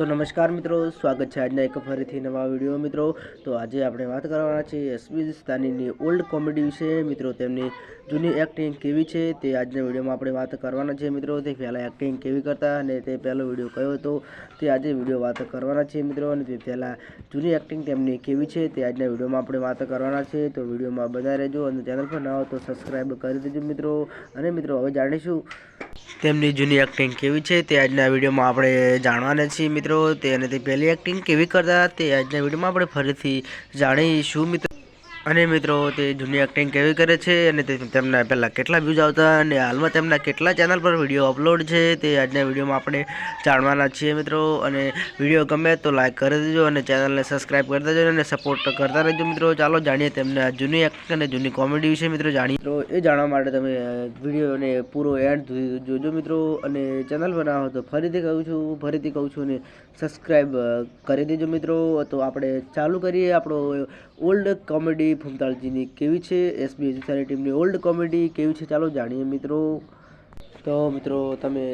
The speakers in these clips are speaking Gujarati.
તો નમસ્કાર મિત્રો, સ્વાગત છે આજના એક ફરીથી નવા વીડિયો મિત્રો. તો આજે આપણે વાત કરવાના છે એસપી સ્થાનીની ઓલ્ડ કોમેડી વિશે. મિત્રો, તેમની જૂની એક્ટિંગ કેવી છે તે આજના વિડીયોમાં આપણે વાત કરવાના છે મિત્રો. તે પહેલાં એક્ટિંગ કેવી કરતા અને તે પહેલો વીડિયો કયો હતો તે આજે વીડિયો વાત કરવાના છે મિત્રો. અને તે પહેલાં જૂની એક્ટિંગ તેમની કેવી છે તે આજના વિડીયોમાં આપણે વાત કરવાના છે તો વિડીયોમાં બધા રહેજો અને ચેનલ પર ન હો તો સબસ્ક્રાઈબ કરી દેજો મિત્રો. અને મિત્રો, હવે જાણીશું તેમની જૂની એક્ટિંગ કેવી છે તે આજના વિડીયોમાં આપણે જાણવાના છીએ મિત્રો. તે અને તે પહેલી એક્ટિંગ કેવી કરતા તે આજના વિડીયોમાં આપણે ફરીથી જાણીશું મિત્રો. અને મિત્રો, તે જૂની એક્ટિંગ કેવી કરે છે અને તે તેમના પહેલાં કેટલા વ્યૂઝ આવતા અને હાલમાં તેમના કેટલા ચેનલ પર વીડિયો અપલોડ છે તે આજના વિડીયોમાં આપણે જાણવાના છીએ મિત્રો. અને વીડિયો ગમે તો લાઇક કરી દેજો અને ચેનલને સબસ્ક્રાઈબ કરી દેજો અને સપોર્ટ કરતા રહેજો મિત્રો. ચાલો જાણીએ તેમના જૂની એક્ટિંગ અને જૂની કોમેડી વિશે મિત્રો જાણીએ. મિત્રો, એ જાણવા માટે તમે વિડીયોને પૂરો એન્ડ જોજો મિત્રો. અને ચેનલ પર ના તો ફરીથી કહું છું, ફરીથી કહું છું અને સબસ્ક્રાઈબ કરી દેજો મિત્રો. તો આપણે ચાલુ કરીએ આપણો ઓલ્ડ કોમેડી ફૂમતાળજીની કેવી છે? એસબી એજ્યુસાની ટીમની ઓલ્ડ કોમેડી કેવી છે? ચાલો જાણીએ મિત્રો. તો મિત્રો તમે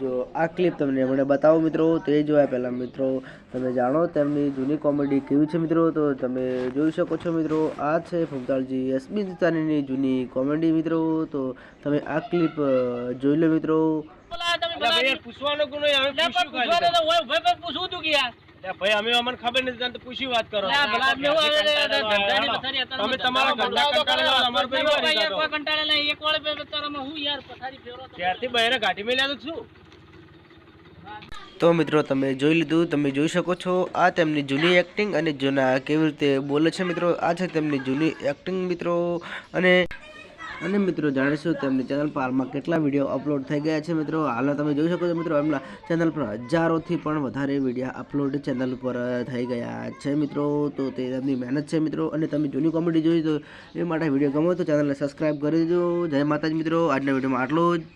જો આ ક્લિપ તમને મને બતાવો મિત્રો. તે જોયા પહેલાં મિત્રો તમે જાણો તેમની જૂની કોમેડી કેવી છે મિત્રો? તો તમે જોઈ શકો છો મિત્રો આ છે ફૂમતાળજી એસબી એજ્યુસાનીની જૂની કોમેડી મિત્રો. તો તમે આ ક્લિપ જોઈ લો મિત્રો. પૂછવાનું પૂછવા તો પૂછવું કે યાર. ભાઈ અમે અમને ખબર નથી તને પૂછી વાત કરો. તમે તમારા. ત્યારથી બહેરે ઘાટી મેલ્યા તો છું. તો મિત્રો તમે જોઈ લીધું તમે જોઈ શકો છો આ તેમની જૂની એક્ટિંગ અને જૂના કેવી રીતે બોલે છે મિત્રો આ છે તેમની જૂની એક્ટિંગ મિત્રો અને અને મિત્રો જાણીશું તેમની ચેનલ પર હાલમાં કેટલા વીડિયો અપલોડ થઈ ગયા છે મિત્રો. હાલમાં તમે જોઈ શકો છો મિત્રો, એમના ચેનલ પર હજારોથી પણ વધારે વીડિયો અપલોડ ચેનલ પર થઈ ગયા છે મિત્રો. તો તે તેમની મહેનત છે મિત્રો. અને તમે જૂની કોમેડી જોઈ તો એ માટે વીડિયો ગમો તો ચેનલને સબસ્ક્રાઈબ કરી દેજો. જય માતાજી મિત્રો. આજના વિડીયોમાં આટલું જ.